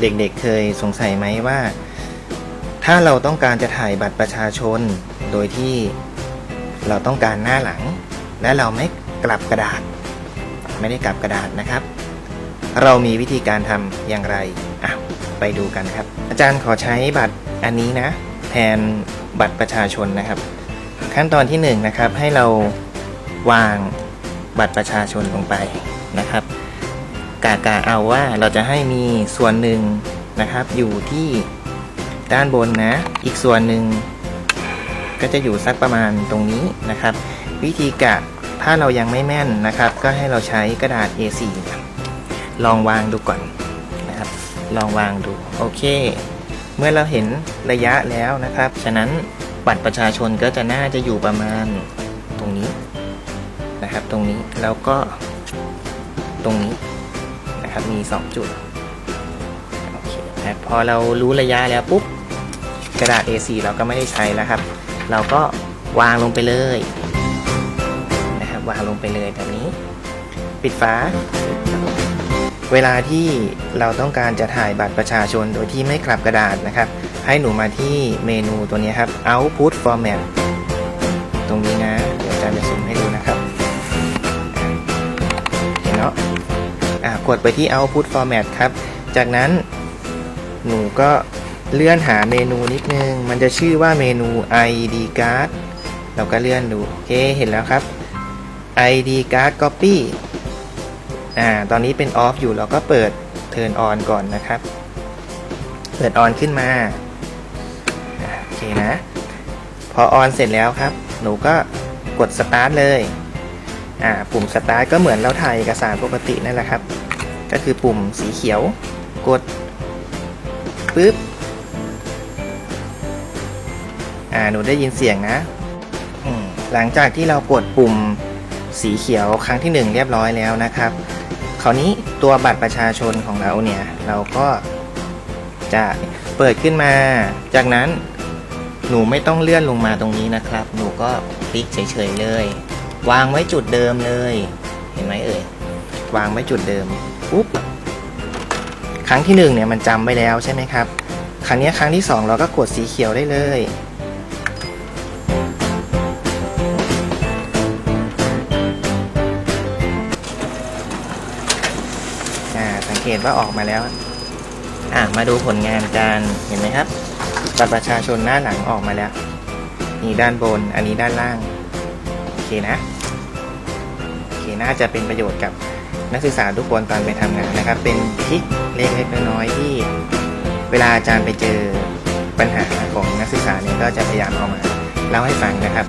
เด็กๆเคยสงสัยไหมว่า ถ้าเราต้องการจะถ่ายบัตรประชาชน โดยที่เราต้องการหน้าหลัง และเราไม่กลับกระดาษ ไม่ได้กลับกระดาษนะครับ เรามีวิธีการทำอย่างไรอะไปดูกันครับ อาจารย์ขอใช้บัตรอันนี้นะ แทนบัตรประชาชนนะครับ ขั้นตอนที่หนึ่งนะครับให้เราวางบัตรประชาชนลงไปนะครับ กากาเอาว่าเราจะให้มีส่วนหนึ่งนะครับ อยู่ที่ด้านบนนะ อีกส่วนหนึ่งก็จะอยู่สักประมาณตรงนี้นะครับ วิธีกะถ้าเรายังไม่แม่นนะครับ ก็ให้เราใช้กระดาษ A4 ลองวางดูก่อนนะครับ ลองวางดูโอเค เมื่อเราเห็นระยะแล้วนะครับ ฉะนั้นบัตรประชาชนก็จะน่าจะอยู่ประมาณตรงนี้นะครับ ตรงนี้แล้วก็ตรงนี้ นะครับ มี 2 จุดโอเคนะพอเรารู้ระยะแล้วปุ๊บกระดาษ A4 เราก็ไม่ได้ใช้แล้วครับ เราก็วางลงไปเลยนะครับวางลงไปเลยแบบนี้ ปิดฝาเวลาที่เราต้องการจะถ่ายบัตรประชาชนโดยที่ไม่กลับกระดาษนะครับ ให้หนูมาที่เมนูตัวนี้ครับ output format ตรงนี้นะ เดี๋ยวอาจารย์จะซูมให้ดูนะครับ กดไปที่ output format ครับ จากนั้นหนูก็เลื่อนหาเมนูนิดนึง มันจะชื่อว่าเมนู ID card เราก็เลื่อนดู โอเค เห็นแล้วครับ ID card copy อ่า ตอนนี้เป็น off อยู่ เราก็เปิด turn on ก่อนนะครับ เปิด on ขึ้นมา โอเคนะ พอ on เสร็จแล้วครับ หนูก็กด start เลย อ่า ปุ่ม start ก็เหมือนเราถ่ายเอกสารปกตินั่นแหละครับ ก็คือปุ่มสีเขียว กดปึ๊บอ่าหนูได้ยินเสียงนะหลังจากที่เรากดปุ่มสีเขียวครั้งที่หนึ่งเรียบร้อยแล้วนะครับ คราวนี้ตัวบัตรประชาชนของเราเนี่ย เราก็จะเปิดขึ้นมา จากนั้นหนูไม่ต้องเลื่อนลงมาตรงนี้นะครับ หนูก็คลิกเฉยๆเลย วางไว้จุดเดิมเลย เห็นไหมเอ่ย วางไว้จุดเดิม ปุ๊บครั้งที่หนึ่งเนี่ยมันจำไว้แล้วใช่ไหมครับ ครั้งนี้ครั้งที่สองเราก็กดสีเขียวได้เลยอ่าสังเกตว่าออกมาแล้ว อ่ามาดูผลงานกันเห็นไหมครับบัตรประชาชนหน้าหลังออกมาแล้ว นี่ด้านบน อันนี้ด้านล่าง โอเคนะ โอเคน่าจะเป็นประโยชน์กับ นักศึกษาทุกคนตอนไปทำงานนะครับ เป็นทิคเล็กๆน้อยๆที่ เวลาอาจารย์ไปเจอปัญหาของนักศึกษาเนี่ยก็จะพยายามเอามาเล่าให้ฟังนะครับ